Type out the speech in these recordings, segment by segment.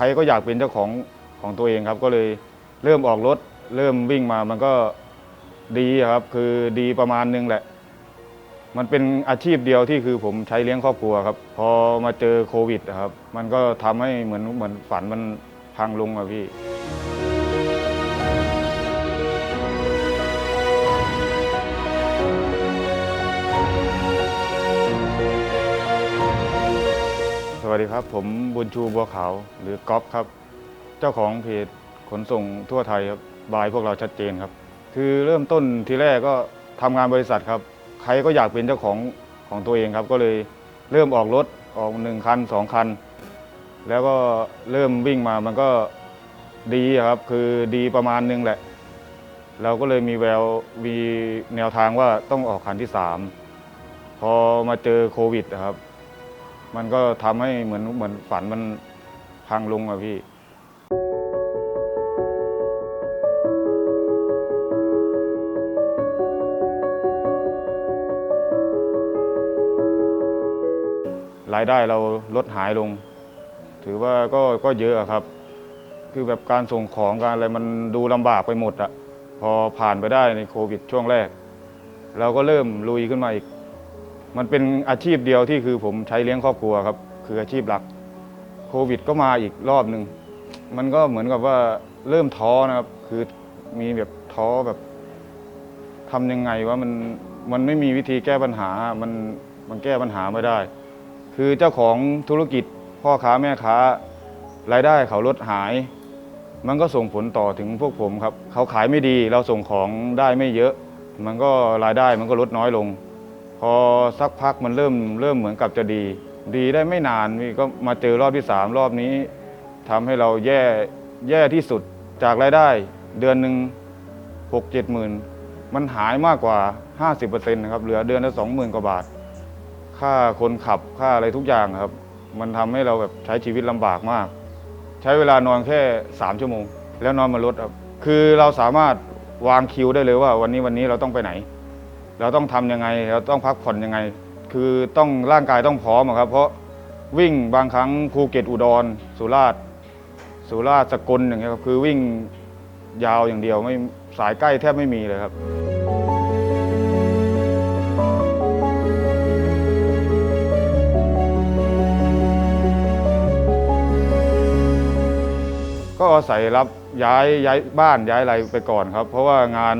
รก็อยากเป็นเจ้าของของตัวเองครับ ก็เลยเริ่มออกรถ เริ่มวิ่งมามันก็ดีครับ คือดีประมาณนึงแหละ มันเป็นอาชีพเดียวที่คือผมใช้เลี้ยงครอบครัวครับ พอมาเจอโควิดครับ มันก็ทำให้เหมือนเหมือนฝันมันพังลงอะพี่ วัสดีครับ ผมบุญชูบัวขาวหรือก๊อฟครับ เจ้าของเพจขนส่งทั่วไทยครับบายพวกเราชัดเจนครับ คือเริ่มต้นทีแรกก็ทำงานบริษัทครับ ใครก็อยากเป็นเจ้าของของตัวเองครับ ก็เลยเริ่มออกรถออกหนึ่งคันสองคัน แล้วก็เริ่มวิ่งมามันก็ดีครับ คือดีประมาณนึงแหละ เราก็เลยมีแววมีแนวทางว่าต้องออกคันที่สามพอมาเจอโควิดครับ มันก็ทำให้เหมือนเหมือนฝันมันพังลงอะพี่รายได้เราลดหายลง ถือว่าก็ก็เยอะอะครับ คือแบบการส่งของการอะไรมันดูลำบากไปหมดอะพอผ่านไปได้ในโควิดช่วงแรก เราก็เริ่มลุยขึ้นมาอีก มันเป็นอาชีพเดียวที่คือผมใช้เลี้ยงครอบครัวครับ คืออาชีพหลัก โควิดก็มาอีกรอบหนึ่งมันก็เหมือนกับว่าเริ่มท้อนะครับ คือมีแบบท้อแบบทำยังไงว่ามันมันไม่มีวิธีแก้ปัญหา มันมันแก้ปัญหาไม่ได้ คือเจ้าของธุรกิจพ่อค้าแม่ค้า รายได้เขาลดหาย มันก็ส่งผลต่อถึงพวกผมครับ เขาขายไม่ดีเราส่งของได้ไม่เยอะ มันก็รายได้มันก็ลดน้อยลง พอสักพักมันเริ่มเริ่มเหมือนกับจะดี ดีได้ไม่นานก็มาเจอรอบที่สามรอบนี้ทำให้เราแย่แย่ที่สุดจากรายได้ เดือนหนึ่งหกเจ็ดหมื่นมันหายมากกว่า 50%นะครับเหลือเดือนละสองหมื่นกว่าบาท ค่าคนขับค่าอะไรทุกอย่างครับ มันทำให้เราแบบใช้ชีวิตลำบากมาก ใช้เวลานอนแค่ 3 ชั่วโมง แล้วนอนบนรถครับคือเราสามารถวางคิวได้เลยว่าวันนี้วันนี้เราต้องไปไหน เราต้องทำยังไง เราต้องพักผ่อนยังไง คือต้องร่างกายต้องพร้อมครับ เพราะวิ่งบางครั้งภูเก็ตอุดร สุราษฎร์สุราษฎร์สกลอย่างเงี้ยครับคือวิ่งยาวอย่างเดียวไม่สายใกล้แทบไม่มีเลยครับก็อาศัยรับย้ายย้ายบ้านย้ายอะไรไปก่อนครับ เพราะว่างาน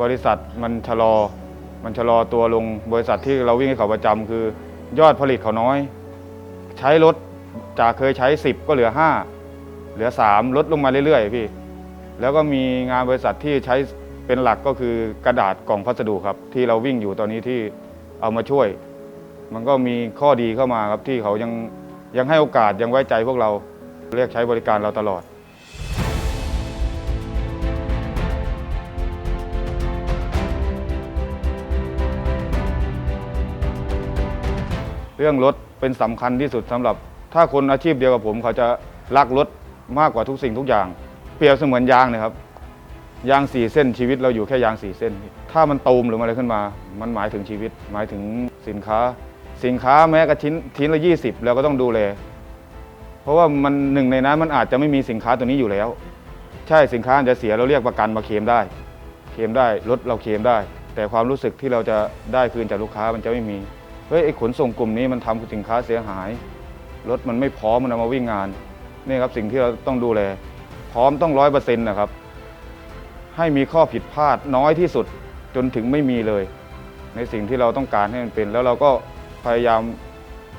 บริษัทมันชะลอ มันชะลอตัวลงบริษัทที่เราวิ่งให้เขาประจำคือ ยอดผลิตเขาน้อย ใช้รถจากเคยใช้ 10 ก็เหลือ 5 เหลือ 3 ลดลงมาเรื่อยๆพี่ แล้วก็มีงานบริษัทที่ใช้เป็นหลักก็คือกระดาษกล่องพัสดุครับ ที่เราวิ่งอยู่ตอนนี้ที่เอามาช่วย มันก็มีข้อดีเข้ามาครับที่เขายังยังให้โอกาสยังไว้ใจพวกเราเรียกใช้บริการเราตลอด เรื่องรถเป็นสำคัญที่สุดสำหรับ ถ้าคนอาชีพเดียวกับผม เขาจะรักรถมากกว่าทุกสิ่งทุกอย่าง เปรียบเสมือนยางนะครับยางสี่เส้นชีวิตเราอยู่แค่ยางสี่เส้น ถ้ามันตูมหรืออะไรขึ้นมา มันหมายถึงชีวิต หมายถึงสินค้า สินค้าแม้กระชิ้นชิ้นละยี่สิบเราก็ต้องดูแล เพราะว่ามันหนึ่งในนั้นมันอาจจะไม่มีสินค้าตัวนี้อยู่แล้ว ใช่สินค้าอาจจะเสียเราเรียกประกันมาเคลมได้ เคลมได้รถเราเคลมได้ แต่ความรู้สึกที่เราจะได้คืนจากลูกค้ามันจะไม่มี เฮ้ยไอ้ขนส่งกลุ่มนี้มันทำสินค้าเสียหาย รถมันไม่พร้อมมันเอามาวิ่งงานนี่ครับสิ่งที่เราต้องดูแล พร้อมต้องร้อยเปอร์เซ็นต์นะครับ ให้มีข้อผิดพลาดน้อยที่สุดจนถึงไม่มีเลย ในสิ่งที่เราต้องการให้มันเป็น แล้วเราก็พยายาม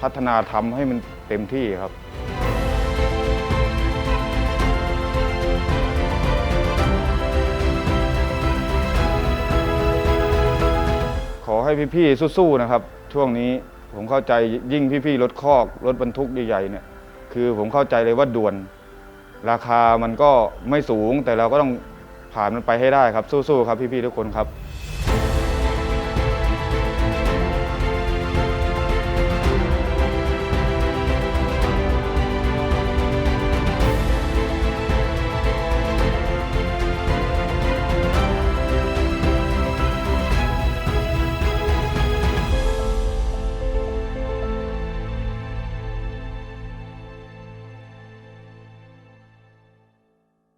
พัฒนาทำให้มันเต็มที่ครับขอให้พี่ๆสู้ๆนะครับ ช่วงนี้ผมเข้าใจยิ่งพี่ๆรถคอกรถบรรทุกใหญ่ๆเนี่ยคือผมเข้าใจเลยว่าด่วน ราคามันก็ไม่สูงแต่เราก็ต้องผ่านมันไปให้ได้ครับสู้ๆครับพี่ๆทุกคนครับ